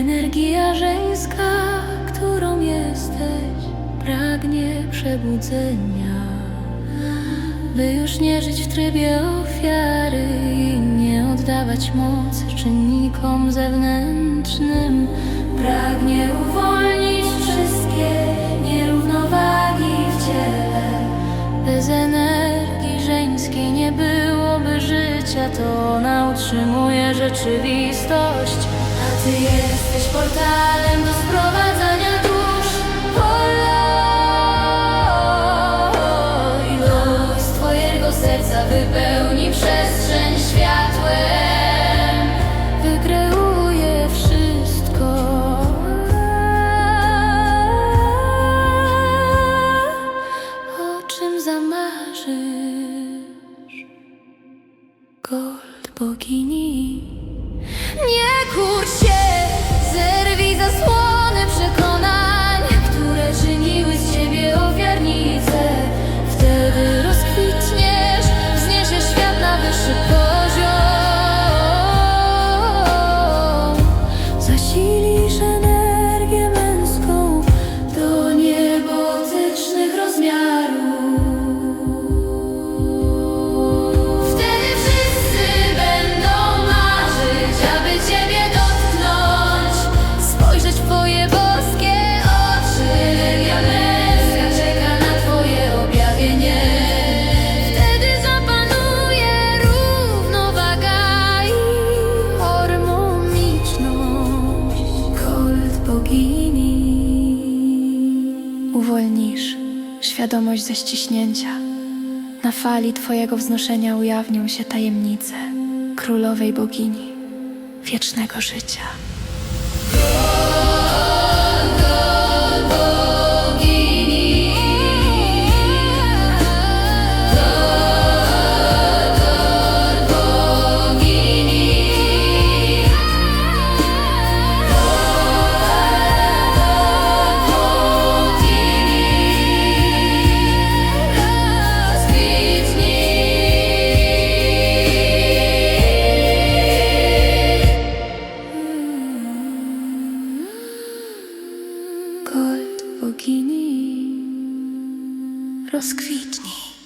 Energia żeńska, którą jesteś, pragnie przebudzenia. By już nie żyć w trybie ofiary i nie oddawać mocy czynnikom zewnętrznym, pragnie uwolnić wszystkie nierównowagi w ciele. Bez energii żeńskiej nie byłoby życia, to ona utrzymuje rzeczywistość. A ty jesteś portalem do sprowadzania dusz. Poloj, luz twojego serca wypełni przestrzeń światłem. Wykreuje wszystko. O czym zamarzysz? Gold bogini. 心。Uwolnisz świadomość ze ściśnięcia. Na fali Twojego wznoszenia ujawnią się tajemnice królowej bogini wiecznego życia. bogini, rozkwitnij.